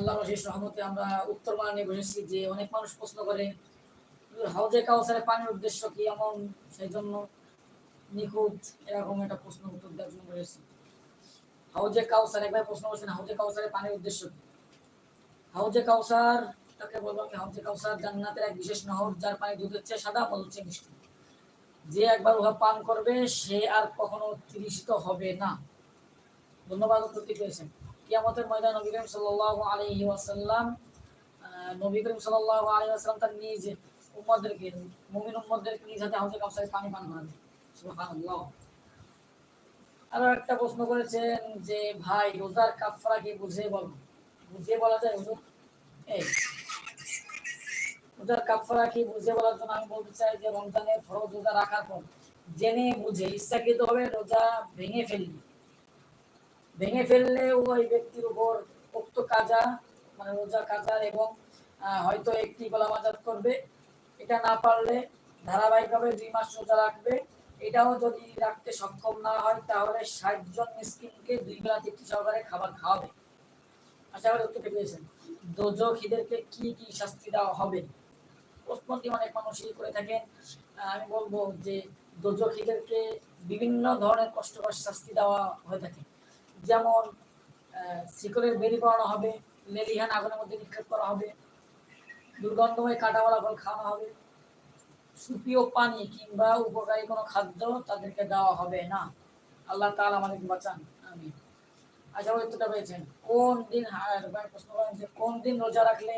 আল্লাহ রশিস রহমতে আমরা উত্তর বাংলা নিয়ে বসেছি যে অনেক মানুষ প্রশ্ন করে, হাউজে কাউসারে পানির উদ্দেশ্য কি এমন? সেই জন্য নিখুঁত এরকম একটা প্রশ্ন উত্তর দেওয়ার জন্য বসেছি হাউজে কাউসার, একবার প্রশ্ন করছেন, হাউজে কাউসারে পানির উদ্দেশ্য কি? হাউজে কাউসার, তাকে বলব আমি হাউজে কাউসার জান্নাতের এক বিশেষ নহর যার পানি দুধের চেয়ে সাদা, মধুর চেয়ে মিষ্টি। যে একবার উহা পান করবে, সে আর কখনো তৃষিত হবে না। ধন্যবাদ উত্তরটি পেয়েছেন। কিয়ামতের ময়দান নবী করিম সাল্লাল্লাহু আলাইহি ওয়াসাল্লাম নবী করিম সাল্লাল্লাহু আলাইহি ওয়াসাল্লাম তার নিজ উম্মতদেরকে, মুমিন উম্মতদেরকে নিজ হাতে হাউজে কাউসারে পানি পান করাবে সুবহানাল্লাহ। আরও একটা প্রশ্ন করেছেন যে, ভাই, রোজার কাফারা কি বুঝে বল বুঝিয়ে বলা যায় হুজুর? এই রোজার কাফারা কি বুঝে বলার জন্য আমি বলতে চাই যে, রমজানের ফরজ রোজা রাখার পর, জেনে বুঝে ইচ্ছাকৃত হবে রোজা ভেঙে ফেললি ভেঙে ফেললে ওই ব্যক্তির উপর উক্ত কাজা মানে রোজা কাজার এবং হয়তো একটি গলা মাজাত করবে। এটা না পারলে ধারাবাহিকভাবে দুই মাস রোজা রাখবে। এটাও যদি রাখতে সক্ষম না হয়, তাহলে ষাট জন মিসকিনকে দুই বেলা তৃপ্তি সহকারে খাবার খাওয়াবে। আশা করি উত্তরটা পেয়েছেন। দোজখিদেরকে কি কি শাস্তি দেওয়া হবে? প্রশ্নটি অনেক মানুষই করে থাকেন। আমি বলব যে দোজখিদেরকে বিভিন্ন ধরনের কষ্টকর শাস্তি দেওয়া হয়ে থাকে। যেমন শিকলের বেরি করানো হবে লেলিহান আগুনের মধ্যে নিক্ষেপ করা হবে দুর্গন্ধময় কাঁটাওয়ালা ফল খাওয়ানো হবে সুপীয় পানি কিংবা উপকারী কোনো খাদ্য তাদেরকে দেওয়া হবে না। আল্লাহ তাআলা আমাদেরকে বাঁচান। আমি আচ্ছা উত্তরটা পেয়েছেন। কোন দিন হ্যাঁ, প্রশ্ন করেন যে কোন দিন রোজা রাখলে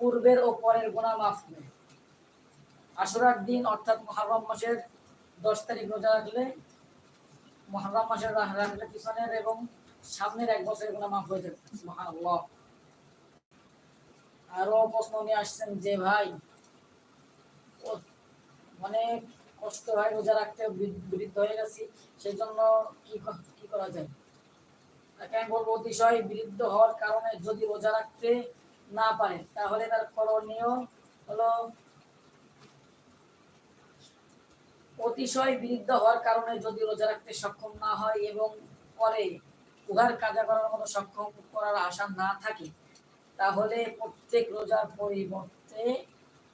পূর্বের ও পরের গুণা মাফ হবে? আশুরার দিন অর্থাৎ মহারম মাসের দশ তারিখ রোজা রাখলে মহারম মাসের রা- রাখলে পিছনের এবং সামনের এক বছরের গুণা মাফ হয়ে যাবে। সুবহানাল্লাহ। আরও প্রশ্ন নিয়ে আসছেন যে ভাই, ও- মানে কষ্ট হয় রোজা রাখতে, বৃদ্ধ হয়ে গেছি সেই জন্য কি কি করা যায়? তাকে আমি বলব অতিশয় বৃদ্ধ হওয়ার কারণে যদি রোজা রাখতে না পারে, তাহলে তার করণীয় হলো অতিশয় বৃদ্ধ হওয়ার কারণে যদি রোজা রাখতে সক্ষম না হয় এবং পরে উহার কাজা করার মতো সক্ষম করার আশা না থাকে, তাহলে প্রত্যেক রোজার পরিবর্তে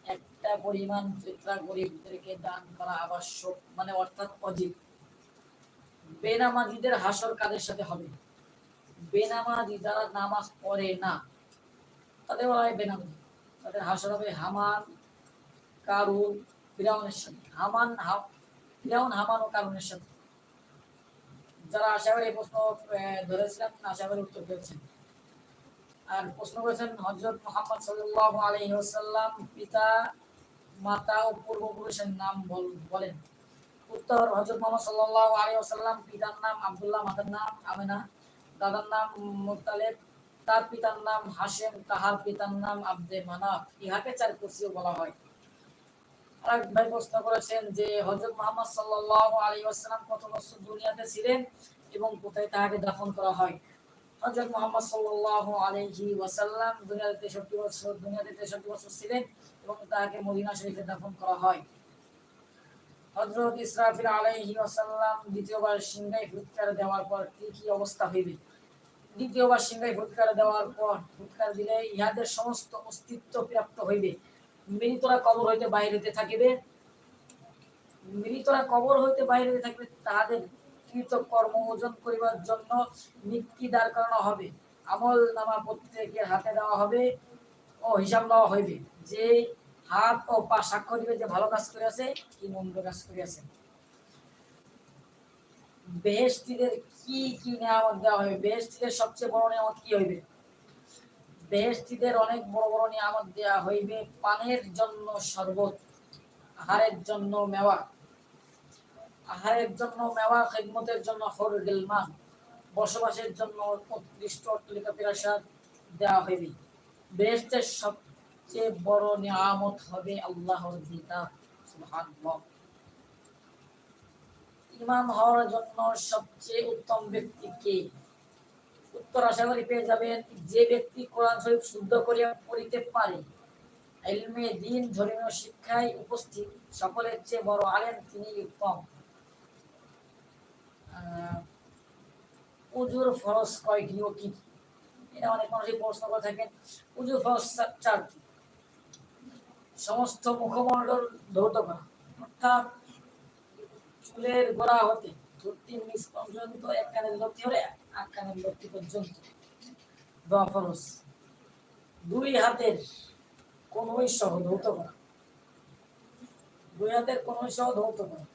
একটা পরিমাণ ফিতরা গরিবদেরকে দান করা আবশ্যক মানে অর্থাৎ অজিব। বেনামাজিদের হাসর কাদের সাথে হবে? বেনামাজি যারা নামাজ পড়ে না, তাদের বলা হয় বেনামাজি। তাদের হাসর হবে হামান, কারুন, ফিরাউনের সাথে। হামান ফিরাউন হামান ও কারুনের সাথে যারা আশা এই প্রশ্ন আশা উত্তর পেয়েছেন আর প্রশ্ন করেছেন হজরত মোহাম্মদ আলাইহি পিতা, মাতা ও পূর্বপুরুষের নাম বলেন। উত্তর হজরত মোহাম্মদ আলাইহি পিতার নাম আব্দুল্লাহ, মাতার নাম আমেনা, দাদার নাম মুত্তালিব তার পিতার নাম হাসেম তাহার পিতার নাম আব্দে মানাফ। ইহাকে চার কুরসিও বলা হয়। আরেক ভাই প্রশ্ন করেছেন যে হজরত মোহাম্মদ সাল্লাল্লাহু আলাইহি ওয়াসাল্লাম কত বছর দুনিয়াতে ছিলেন এবং কোথায় তাহাকে দাফন করা হয়। হযরত মুহাম্মদ সাল্লাল্লাহু আলাইহি ওয়াসাল্লাম দুনিয়াতে 63 বছর দুনিয়াতে 63 বছর ছিলেন এবং তাকে মদিনা শরীফে দাফন করা হয়। হযরত ইসরাফিল আলাইহি ওয়াসাল্লাম দ্বিতীয়বার সিংহাই ফুৎকার দেওয়ার পর কি কি অবস্থা হইবে? দ্বিতীয়বার সিংহায় ফুৎকার দেওয়ার পর ফুৎকার দিলে ইহাদের সমস্ত অস্তিত্ব প্রাপ্ত হইবে। মৃতরা কবর হইতে বাইরেতে থাকিবে। মৃতরা কবর হইতে বাইরে থাকিবে, তাহাদের কৃত কর্ম ওজন করিবার জন্য নিক্তি দাঁড় করানো হবে। আমল নামা প্রত্যেকের হাতে দেওয়া হবে ও হিসাব দেওয়া হইবে। যে হাত ও পা সাক্ষ্য দিবে যে ভালো কাজ করে আছে কি মন্দ কাজ করে আছে বেহেস্তিদের কি কি নিয়ামত দেওয়া হবে বেহেস্তিদের সবচেয়ে বড় নিয়ামত কি হইবে? বেহেস্তিদের অনেক বড় বড় নিয়ামত দেওয়া হইবে, পানের জন্য শরবত, আহারের জন্য মেওয়া। আহারের জন্য মেওয়া, খেদমতের জন্য হর গেলমান বসবাসের জন্য উৎকৃষ্ট অট্টালিকা প্রাসাদ দেওয়া হইবে। বেহেস্তের সবচেয়ে বড় নিয়ামত হবে আল্লাহর কিতাব, সুবহানাল্লাহ। ইমাম হওয়ার জন্য সবচেয়ে উত্তম ব্যক্তি কে? উত্তর আশা করি পেয়ে যাবেন যে ব্যক্তি কোরআন শরীফ শুদ্ধ করিয়া পড়িতে পারে ইলমে দিন ধর্মীয় শিক্ষায় উপস্থিত, সকলের চেয়ে বড় আলেম তিনি উত্তম উজুর কয়টি ও কি? এটা অনেক মানুষই প্রশ্ন করে থাকেন উজু ফরজ চারটি সমস্ত মুখমণ্ডল ধৌত করা, অর্থাৎ চুলের গোড়া হতে পর্যন্ত এক কানের এক কানের পর্যন্ত। দোয়া দুই হাতের কোনোই সহ ধৌত করা দুই হাতের কোনোই সহ ধৌত করা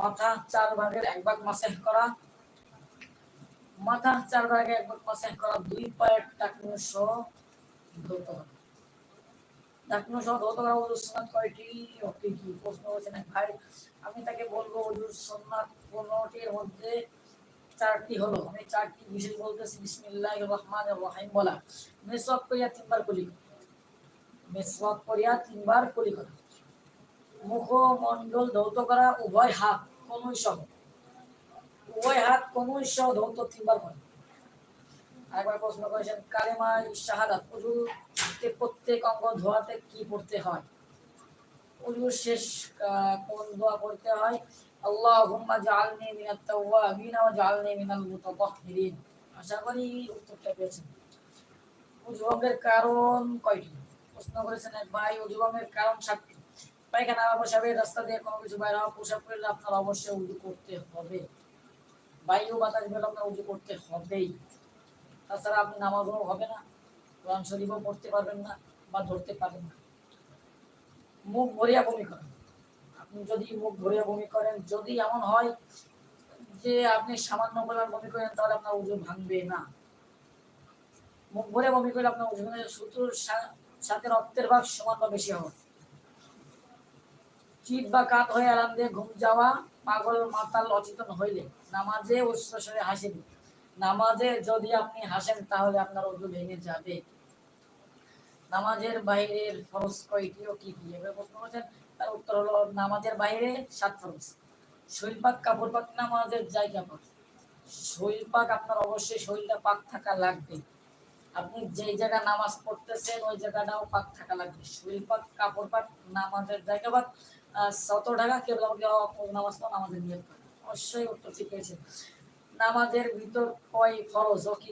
মাথা চার ভাগের এক ভাগ মাসেহ করা, মাথা চার ভাগে এক ভাগ মাসেহ করা দুই পায়ের টাকনো সহ ধৌত করা সহ ধৌত করা সুন্নাত কয়টি? কি প্রশ্ন করেছেন এক ভাই। আমি তাকে বলব ওজুর সুন্নাত পনেরোটির মধ্যে চারটি হলো। আমি চারটি বিশেষ বলতেছি বিসমিল্লাহ রহমান রহিম বলা। মেসওয়াক করিয়া তিনবার করা। মেসওয়াক করিয়া তিনবার করা। মুখমণ্ডল ধৌত করা, উভয় হাত কোনই সহ। উভয় হাত কোনই সহ ধৌত তিনবার করে। আরেকবার প্রশ্ন করেছেন, কালেমা শাহাদাত উজুতে প্রত্যেক অঙ্গ ধোয়াতে কি পড়তে হয়? শেষ কোন দোয়া করতে হয়? জাআলনি মিনাত তাওয়াবিন ওয়া জাআলনি মিনাল মুতাতাহহিরিন আশা করি উত্তরটা পেয়েছেন। উজু ভঙ্গের কারণ কয়টি? প্রশ্ন করেছেন এক ভাই উজু ভঙ্গের কারণ সাতটি। পায়খানা বা রাস্তা দিয়ে কোনো কিছু বাইরে হওয়া পোশাক করলে আপনার অবশ্যই উজু করতে হবে। বায়ু বাতাস বেরোলে আপনার উজু করতে হবেই। তাছাড়া আপনি নামাজও হবে না, কোরআন শরীফও পড়তে পারবেন না বা ধরতে পারবেন না। মুখ ভরিয়া করেন। আপনি যদি মুখ ভরিয়া বমি করেন, যদি এমন হয় যে আপনি সামান্য পরিমাণ বমি করেন, তাহলে আপনার ওজন ভাঙবে না। মুখ ভরে বমি করলে আপনার ওজন সুতোর সা- সাথে রক্তের ভাগ সমান বা বেশি হবে। চিত বা কাত হয়ে আরাম দিয়ে ঘুম যাওয়া পাগল মাতাল অচেতন হইলে নামাজে উচ্ছ্বাসে হাসিন। নামাজে যদি আপনি হাসেন, তাহলে আপনার ওজু ভেঙে যাবে। নামাজের বাইরের ফরজ কয়টি ও কি কি? এবার প্রশ্ন করেছেন। তার উত্তর হলো নামাজের বাইরে সাত ফরজ। শরীর পাক কাপড় পাক নামাজের জায়গা পাক। পাক আপনার অবশ্যই শরীরটা পাক থাকা লাগবে। আপনি যেই জায়গায় নামাজ পড়তেছেন, ওই জায়গাটাও পাক থাকা লাগবে। শরীর পাক কাপড় পাক নামাজের জায়গা পাক। শত টাকা আমাকে নামাজ পড়া নামাজের নিয়ত করে। অবশ্যই উত্তর ঠিক হয়েছে। নামাজের ভিতর কয় ফরজ ও কি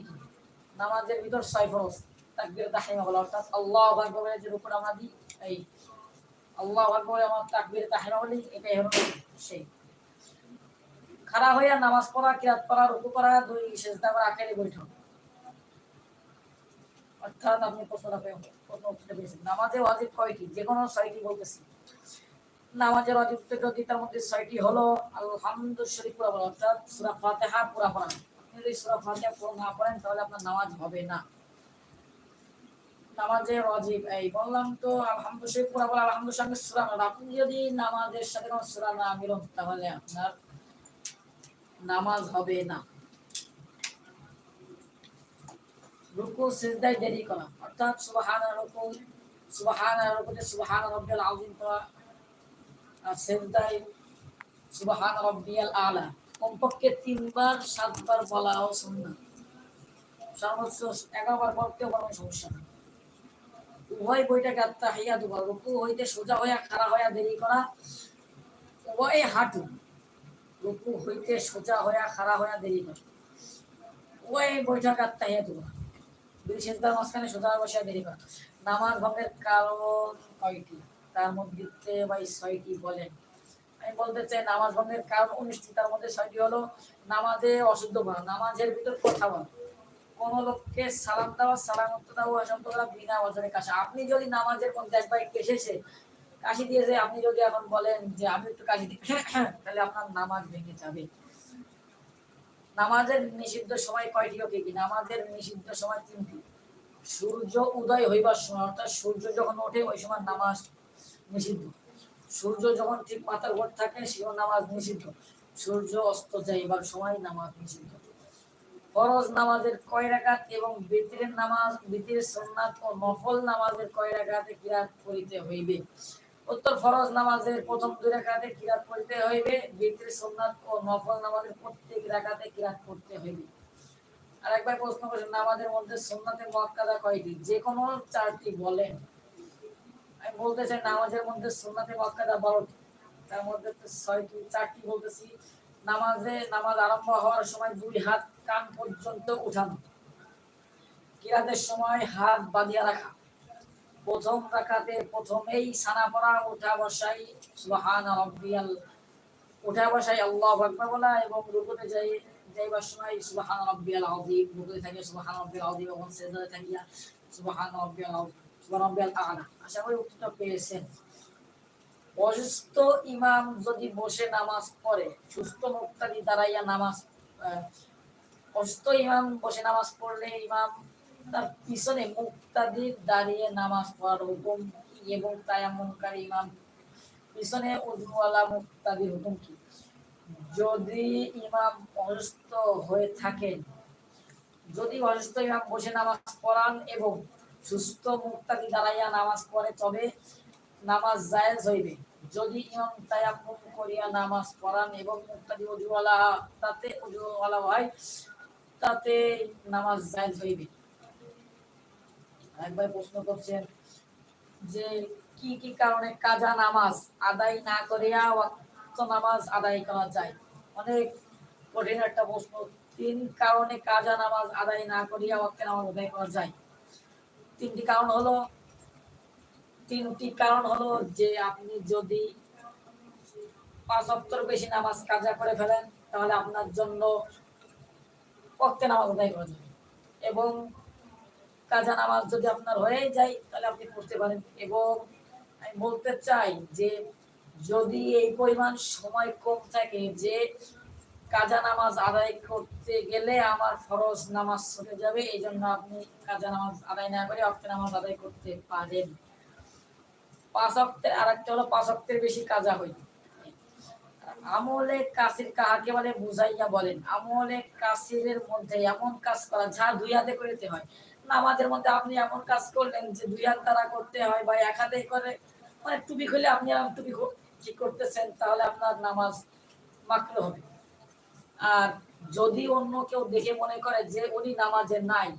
নামাজের ভিতর ছয় ফরজ। তাকবীর তাহরিমা বলা অর্থাৎ আল্লাহু আকবরের যে রূপটা আমরা দিই এই আল্লাহু আকবরে আমার হলো সেই। খাড়া হইয়া নামাজ পড়া, কিরাত পড়া, রুকু করা, দুই সেজদা করা আখেরি বৈঠক। অর্থাৎ আপনি প্রশ্নটা প্রশ্ন উত্তরটা পেয়েছেন। নামাজে ওয়াজিব কয়টি? যে কোনো ছয়টি বলতেছি। নামাজের থেকে যদি তার মধ্যে ছয়টি হলো আলহামদুল শরীফ পুরা অর্থাৎ সূরা ফাতিহা পুরা পড়া। আপনি যদি সূরা ফাতিহা পুরো না পড়েন, তাহলে আপনার নামাজ হবে না। নামাজের ওয়াজিব। এই, বললাম তো আলহামদুল শরীফ পুরা বলা আলহামদুল সঙ্গে আপনি যদি নামাজের সাথে কোনো সূরা না মিলন, তাহলে আপনার নামাজ হবে না। রুকু, সিজদায় দেরি করা। অর্থাৎ সুবহান রুকু সুবহান রুকুতে সুবহান রাব্বিয়াল আযীম করা আর সিজদায় সুবহান রাব্বিয়াল আলা। কমপক্ষে তিনবার, সাতবার বলাও সুন্নাহ সর্বোচ্চ এগারোবার পড়তেও কোনো সমস্যা নেই উভয় বইটাকে আত্মাহিয়াতু বলা রুকু হইতে সোজা হইয়া খাড়া হইয়া দেরি করা। উভয় হাঁটু, রুকু হইতে সোজা হইয়া খাড়া হইয়া দেরি করা। উভয় বৈঠক আত্মাহিয়াতু বলা দুই সেজদার মাঝখানে সোজা বসে দেরি করা। নামাজ ভঙ্গের কারণ কয়টি? তার মধ্যে ভাই ছয়টি বলেন আমি বলতে চাই, নামাজ ভঙ্গের কারণ উনিশটি তার মধ্যে ছয়টি হলো নামাজে অশুদ্ধ করা নামাজের ভিতর কথা বলা। কোন লোককে সালাম দেওয়া সালাম দেওয়া বিনা কাশা। আপনি যদি নামাজের মধ্যে একবার কাশি দিয়েছে, আপনি যদি এখন বলেন যে আমি একটু কাশি তাহলে আপনার নামাজ ভেঙে যাবে। নামাজের নিষিদ্ধ সময় কয়টি কি নামাজের নিষিদ্ধ সময় তিনটি। সূর্য উদয় হইবার সময়, অর্থাৎ সূর্য যখন ওঠে, ওই সময় নামাজ নিষিদ্ধ। সূর্য যখন ঠিক মাথার উপর থাকে, সেও নামাজ নিষিদ্ধ। সূর্য অস্ত যাইবার সময় নামাজ নিষিদ্ধ। ফরজ নামাজের কয় রাকাত এবং বিতিরের নামাজ বিতির সুন্নাত ও নফল নামাজের কয় রাকাতে কিরাত করিতে হইবে? উত্তর, ফরজ নামাজের প্রথম দুই রাকাতে কিরাত করিতে হইবে বিতির সুন্নাত ও নফল নামাজের প্রত্যেক রাকাতে কিরাত করতে হইবে। আর একবার প্রশ্ন করেছেন নামাজের মধ্যে সুন্নাতে মুআক্কাদা কয়টি? যে কোনো চারটি বলেন আমি বলতে চাই নামাজের মধ্যে সুন্নাতে মুআক্কাদা বারোটি। তার মধ্যে ছয়টি, চারটি বলতেছি। নামাজে নামাজ আরম্ভ হওয়ার সময় দুই হাত কান পর্যন্ত উঠানো। কিরাতের সময় হাত বাঁধিয়া রাখা। প্রথম রাখাতে প্রথমেই সানা পড়া, উঠা বসাই সুবহান রাব্বিয়াল, উঠা বসাই, আল্লাহু আকবার বলা এবং রুকুতে যাই, যাইবার সময় সুবহান রাব্বিয়াল আযীম, রুকুতে থাকে সুবহান রাব্বিয়াল আযীম এবং সিজদাতে থাকিয়া সুবহান রাব্বিয়াল আযীম সুবহান রাব্বিয়াল আ'লা আশা করি উত্তরটা পেয়েছেন। অসুস্থ ইমাম যদি বসে নামাজ পড়ে, সুস্থ মুক্তাদি দাঁড়াইয়া নামাজ অসুস্থ ইমাম বসে নামাজ পড়লে ইমাম তার পিছনে মুক্তাদি দাঁড়িয়ে নামাজ পড়ার হুকুম কি এবং তায়াম্মুমকারী ইমাম পিছনে উজুওয়ালা মুক্তাদির হুকুম কি? যদি ইমাম অসুস্থ হয়ে থাকেন, যদি অসুস্থ ইমাম বসে নামাজ পড়ান এবং সুস্থ মুক্তাদি দাঁড়াইয়া নামাজ পড়ে, তবে নামাজ জায়েজ হইবে। যদি ইমাম তায়াম্মুম করিয়া নামাজ পড়ান এবং মুক্তাদি অজুওয়ালা তাতে অজুওয়ালা হয় তাতে নামাজ জায়েজ হইবে। একবার প্রশ্ন করছেন যে কি কি কারণে কাজা নামাজ আদায় না করিয়া ওয়াক্ত নামাজ আদায় করা যায়? অনেক কঠিন একটা প্রশ্ন। তিন কারণে কাজা নামাজ আদায় না করিয়া ওয়াক্ত নামাজ আদায় করা যায়। তিনটি কারণ হলো, তিনটি কারণ হলো যে আপনি যদি পাঁচ বেশি নামাজ কাজা করে ফেলেন, তাহলে আপনার জন্য ওয়াক্তে নামাজ আদায় করা যাবে। এবং কাজা নামাজ যদি আপনার হয়ে যায়, তাহলে আপনি পড়তে পারেন। এবং আমি বলতে চাই যে, যদি এই পরিমাণ সময় কম থাকে যে কাজা নামাজ আদায় করতে গেলে আমার ফরজ নামাজ ছুটে যাবে, এই জন্য আপনি কাজা নামাজ আদায় না করে অক্টে নামাজ আদায় করতে পারেন। পাঁচ অক্টের আর একটা হলো পাঁচ অক্টের বেশি কাজা হই আমলে কাসির কাহাকে বলে বুঝাইয়া বলেন। আমলে কাসিরের মধ্যে এমন কাজ করা, যা দুই হাতে করিতে হয়। নামাজের মধ্যে আপনি এমন কাজ করলেন যে দুই হাত দ্বারা করতে হয় বা এক হাতে করে। মানে টুপি খুলে আপনি টুপি ঠিক করতেছেন, তাহলে আপনার নামাজ মাকরু হবে। আর যদি অন্য কেউ দেখে মনে করে যে উনি নামাজে নাই,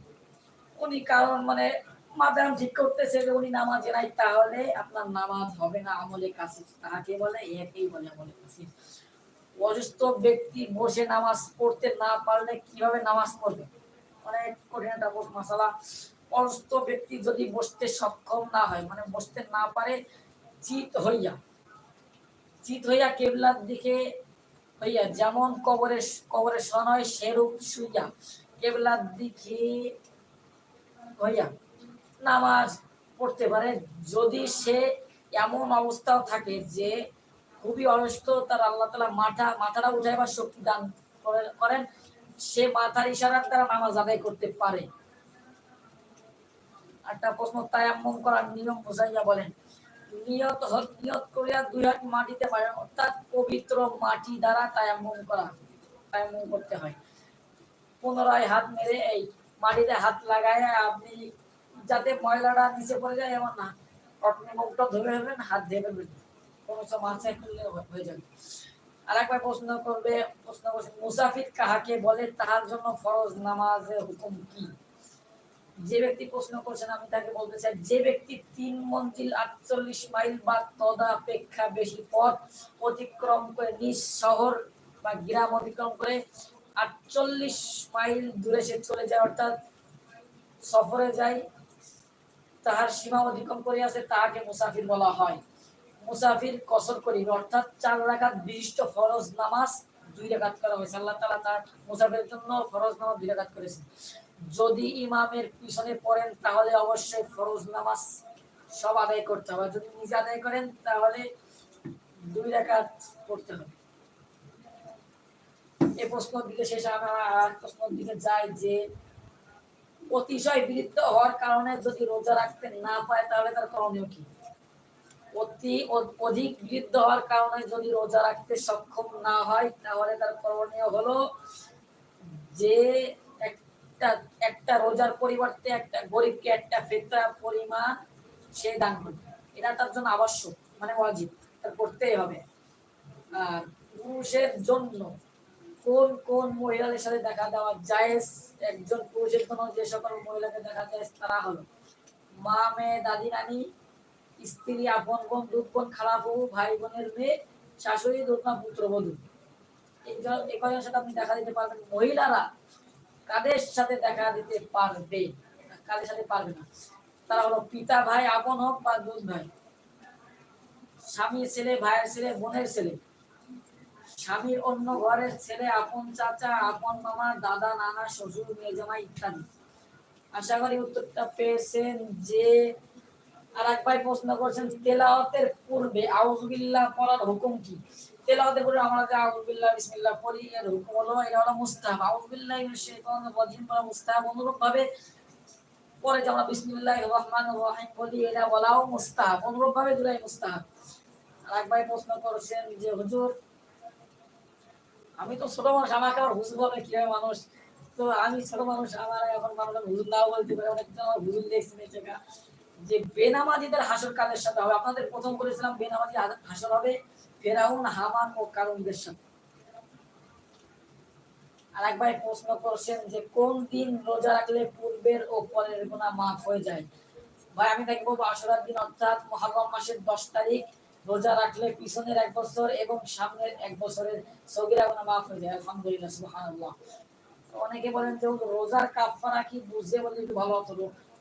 উনি কারণ মানে মাদাম ঠিক করতেছে যে উনি নামাজে নাই, তাহলে আপনার নামাজ হবে না আমলে কাছে তাহাকে বলে, একেই বলে আমলে কাছে অসুস্থ ব্যক্তি বসে নামাজ পড়তে না পারলে কীভাবে নামাজ পড়বে? অনেক কঠিন একটা মশালা অসুস্থ ব্যক্তি যদি বসতে সক্ষম না হয় মানে বসতে না পারে, চিত হইয়া চিত হইয়া কেবলার দিকে হইয়া, যেমন কবরে কবরে শোয়ানো হয় সেরূপ শুইয়া, কেবলার দিকে হইয়া নামাজ পড়তে পারে, যদি সে এমন অবস্থাও থাকে যে খুবই অসুস্থ তার আল্লাহ তালা মাথা, মাথাটা উঠাইবার শক্তি দান করেন। সে মাথার ইশারার দ্বারা নামাজ আদায় করতে পারে। একটা প্রশ্ন, তায়াম্মম করার নিয়ম বুঝাইয়া বলেন, নিয়ত নিয়ত করিয়া দুই হাত মাটিতে পারে অর্থাৎ পবিত্র মাটি দ্বারা তায়াম্মম করা, তায়াম্মম করতে হয়। পুনরায় হাত মেরে এই মাটিতে হাত লাগায় আপনি যাতে ময়লাটা নিচে পড়ে যায়, এমন না। আপনি মুখটা ধরে ফেলবেন, হাত দিয়ে ফেলবেন। যে ব্যক্তি প্রশ্ন করছেন, আমি তাকে বলতে চাই, যে ব্যক্তি তিন মঞ্জিল আটচল্লিশ মাইল বা তদাপেক্ষা বেশি পথ অতিক্রম করে নিজ শহর বা গ্রাম অতিক্রম করে আটচল্লিশ মাইল দূরে সে চলে যায়, অর্থাৎ সফরে যায়, তাহার সীমা অতিক্রম করিয়াছে, তাহাকে মুসাফির বলা হয়। মুসাফির কসর করিবে অর্থাৎ চার রাকাত বিশিষ্ট ফরজ নামাজ দুই রাকাত করা হয়েছে। আল্লাহ তাআলা তার মুসাফিরের জন্য ফরজ নামাজ দুই রাকাত করেছেন। যদি ইমামের পিছনে পড়েন, তাহলে অবশ্যই ফরজ নামাজ সব আদায় করতে হবে। যদি নিজে আদায় করেন, তাহলে দুই রাকাত পড়তে হবে। এই প্রশ্নের দিকে শেষে আমরা আর প্রশ্নের দিকে যাই যে, অতিশয় বিরুদ্ধ হওয়ার কারণে যদি রোজা রাখতে না পায়, তাহলে তার করণীয় কি? অতি অধিক বৃদ্ধ হওয়ার কারণে যদি রোজা রাখতে সক্ষম না হয়, তাহলে তার করণীয় হলো যে একটা একটা রোজার পরিবর্তে একটা গরিবকে একটা ফেতরা পরিমাণ সে দান করবে। এটা তার জন্য আবশ্যক মানে ওয়াজিব, তার করতেই হবে। আর পুরুষের জন্য কোন কোন মহিলাদের সাথে দেখা দেওয়া জায়েজ? একজন পুরুষের জন্য যে সকল মহিলাকে দেখা যায় তারা হলো মা, মেয়ে, দাদি, নানি স্ত্রী, আপন বোন, দুধ বোন খালাপু ভাই বোনের মেয়ে, শাশুড়ি, দুধমা পুত্রবধূ এই কয়জনের সাথে আপনি দেখা দিতে পারবেন। মহিলারা কাদের সাথে দেখা দিতে পারবে? কাজের সাথে পারবে না? তারা হলো পিতা ভাই, আপন হোক বা দুধ ভাই। স্বামীর ছেলে, ভাইয়ের ছেলে, বোনের ছেলে। স্বামীর অন্য ঘরের ছেলে, আপন চাচা, আপন মামা, দাদা, নানা, শ্বশুর মেজমা ইত্যাদি। আশা করি উত্তরটা পেয়েছেন যে আর এক ভাই প্রশ্ন তেলাওয়াতের পূর্বে আউজুবিল্লাহ পড়ার হুকুম কি? তেলাওয়াতের পূর্বে আমরা যে আউজুবিল্লাহ বিসমিল্লাহ পড়ি, এর হুকুম হলো এটা হলো মুস্তাহাব। আউজুবিল্লাহ পড়া মুস্তাহাব পরে যে আমরা রহিম বলি, এটা বলাও মুস্তাহাব। দুটাই মুস্তাহাব। আর এক ভাই প্রশ্ন যে হুজুর, আমি তো ছোট মানুষ, আমাকে আবার হুজুর বলে কীভাবে মানুষ? তো আমি ছোট মানুষ, আমার এখন মানুষ হুজুর নাও বলতে পারে অনেকজন আমার হুজুর জায়গা যে বেনামাজিদের হাসর কাদের সাথে হবে? আপনাদের প্রথম করেছিলাম বেনামাজি হাসর হবে ফেরাউন, হামান ও কারুনদের সাথে। ভাই প্রশ্ন করছেন যে কোন দিন রোজা রাখলে পূর্বের ও পরের মাফ হয়ে যায়? ভাই, আমি তাকে বলব দিন, অর্থাৎ মাসের দশ তারিখ, রোজা রাখলে পিছনের এক বছর এবং সামনের এক বছরের সগিরা মাফ হয়ে যায়। আলহামদুলিল্লাহ, সুবহানাল্লাহ। অনেকে বলেন যে রোজার কাফারা কি বুঝে বলে একটু ভালো হতো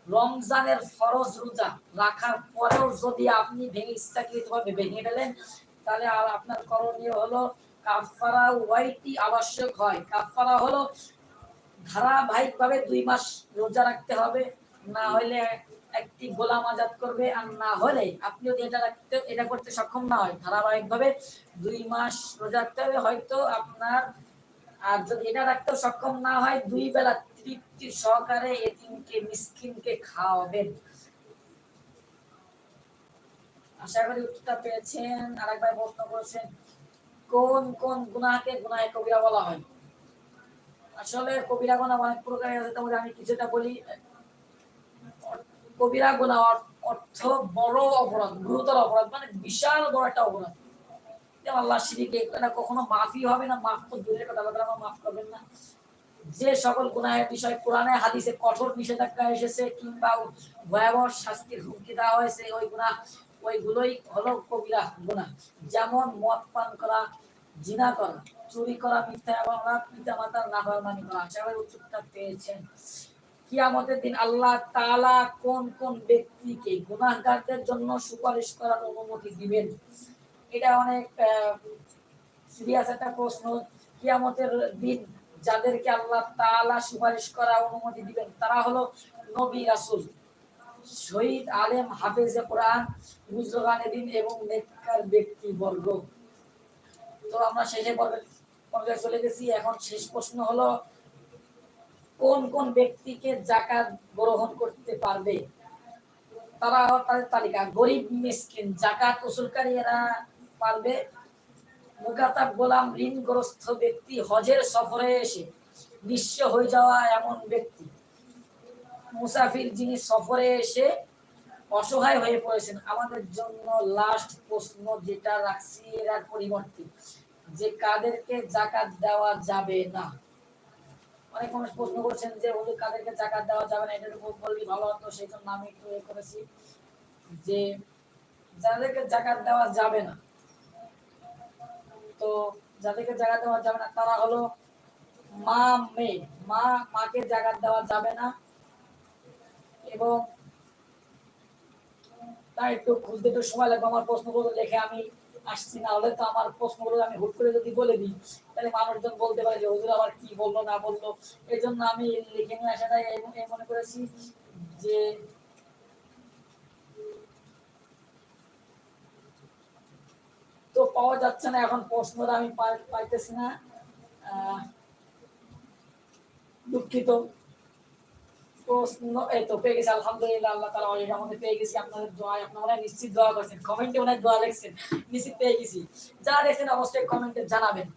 রমজানের ফরজ রোজা রাখার পরেও যদি আপনি ভেঙে ইচ্ছাকৃতভাবে ভেঙে ফেলেন, তাহলে আর আপনার করণীয় হলো কাফারা ওয়াইটি আবশ্যক হয়। কাফারা হলো ধারাবাহিকভাবে দুই মাস রোজা রাখতে হবে, না হলে একটি গোলাম আজাদ করবে আর না হলে আপনি যদি এটা রাখতে, এটা করতে সক্ষম না হয়, ধারাবাহিকভাবে দুই মাস রোজা রাখতে হবে, হয়তো আপনার আর যদি এটা রাখতে সক্ষম না হয়, দুই বেলা তৃপ্তি সহকারে এতিমকে মিসকিনকে খাওয়াবেন। আশা করি উত্তরটা পেয়েছেন। আরেকবার প্রশ্ন করেছেন, কোন কোন গুনাহকে গুনাহে কবিরা বলা হয়? আসলে কবিরা গুনাহ অনেক প্রকারের আছে তাহলে আমি কিছুটা বলি। কবিরা গুনাহ অর্থ বড় অপরাধ, গুরুতর অপরাধ মানে বিশাল বড় একটা অপরাধ। আল্লাহ শিরিকে এটা কখনো মাফি হবে না, মাফ তো দূরের কথা, আল্লাহ মাফ করবেন না। যে সকল গুনাহের বিষয় কোরআনে, হাদিসে কঠোর নিষেধাজ্ঞা এসেছে কিংবা ভয়াবহ শাস্তির হুমকি দেওয়া হয়েছে, ওই গুনাহ ওইগুলোই হলো কবিরা গুনাহ যেমন মদ পান করা, জিনা করা, চুরি করা, মিথ্যা এবং পিতা মাতার নাফরমানি করা করি উত্তরটা পেয়েছেন। কিয়ামতের দিন আল্লাহ তালা কোন কোন ব্যক্তিকে গুনাহগারদের জন্য সুপারিশ করার অনুমতি দিবেন? এটা অনেক সিরিয়াস একটা প্রশ্ন। কিয়ামতের দিন যাদেরকে আল্লাহ তাআলা সুপারিশ করা অনুমতি দিবেন, তারা হলো নবী রাসূল। শহীদ আলেম হাফেজে কোরআন, বুজরগানে এদিন এবং নেককার ব্যক্তিবর্গ। তো আমরা শেষে পর্যায়ে চলে গেছি। এখন শেষ প্রশ্ন হলো, কোন কোন ব্যক্তিকে জাকাত গ্রহণ করতে পারবে? তারা তাদের তালিকা, গরিব, মিসকিন জাকাত উসুলকারী এরা পারবে। মুকাতাব গোলাম ঋণগ্রস্ত ব্যক্তি হজের সফরে এসে নিঃস্ব হয়ে যাওয়া এমন ব্যক্তি। মুসাফির যিনি সফরে এসে অসহায় হয়ে পড়েছেন, আমাদের জন্য লাস্ট প্রশ্ন যেটা রাখছি এর পরিবর্তে, যে কাদেরকে জাকাত দেওয়া যাবে না? অনেক মানুষ প্রশ্ন করছেন যে, হুজুর, কাদেরকে জাকাত দেওয়া যাবে না? এটার উপর বললি ভালো হতো, সেই জন্য আমি একটু এ করেছি যে, যাদেরকে জাকাত দেওয়া যাবে না তো যাদেরকে জাকাত দেওয়া যাবে না, তারা হলো মা, মেয়ে। মা, মাকে জাকাত দেওয়া যাবে না। এবং তাই একটু খুঁজতে একটু সময় লাগবে, আমার প্রশ্নগুলো দেখে আমি আসছি। না হলে তো আমার প্রশ্নগুলো আমি হুট করে যদি বলে দিই, তাহলে মানুষজন বলতে পারে যে, হুজুর আবার কি বলল, না বলল? এই জন্য আমি লিখে নিয়ে আসাটাই মনে করেছি যে তো পাওয়া যাচ্ছে না, এখন প্রশ্নটা আমি পাইতেছি না। দুঃখিত। প্রশ্ন, এই তো পেয়ে গেছি, আলহামদুলিল্লাহ, আল্লাহ তালা অনেক আমাদের পেয়ে গেছি। আপনাদের দোয়া আপনারা নিশ্চিত দোয়া করছেন। কমেন্টে অনেক দোয়া লিখছেন, নিশ্চিত পেয়ে গেছি। যারা দেখছেন, অবশ্যই কমেন্টে জানাবেন।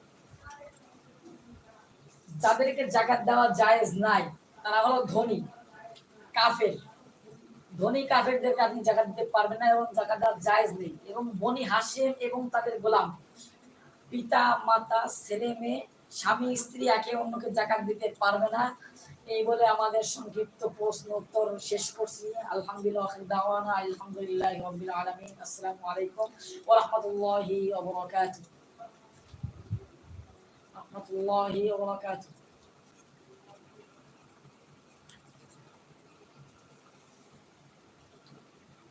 যাদেরকে জাকাত দেওয়া জায়েজ নাই, তারা হলো ধনী, কাফের। ধনী কাফেরদেরকে আপনি জাকাত দিতে পারবেন না এবং জাকাত দেওয়া জায়েজ নেই এবং বনি হাসেম এবং তাদের গোলাম। পিতা, মাতা, ছেলে, মেয়ে, স্বামী, স্ত্রী একে অন্যকে জাকাত দিতে পারবে না। এই বলে আমাদের সংক্ষিপ্ত প্রশ্ন উত্তর শেষ করছি। আলহামদুলিল্লাহ দাওয়ানা, আলহামদুলিল্লাহ রবিল আলমিন। আসসালামু আলাইকুম ওয়া রাহমাতুল্লাহি ওয়া বারাকাতুহু। রাহমাতুল্লাহি ওয়া বারাকাতুহু।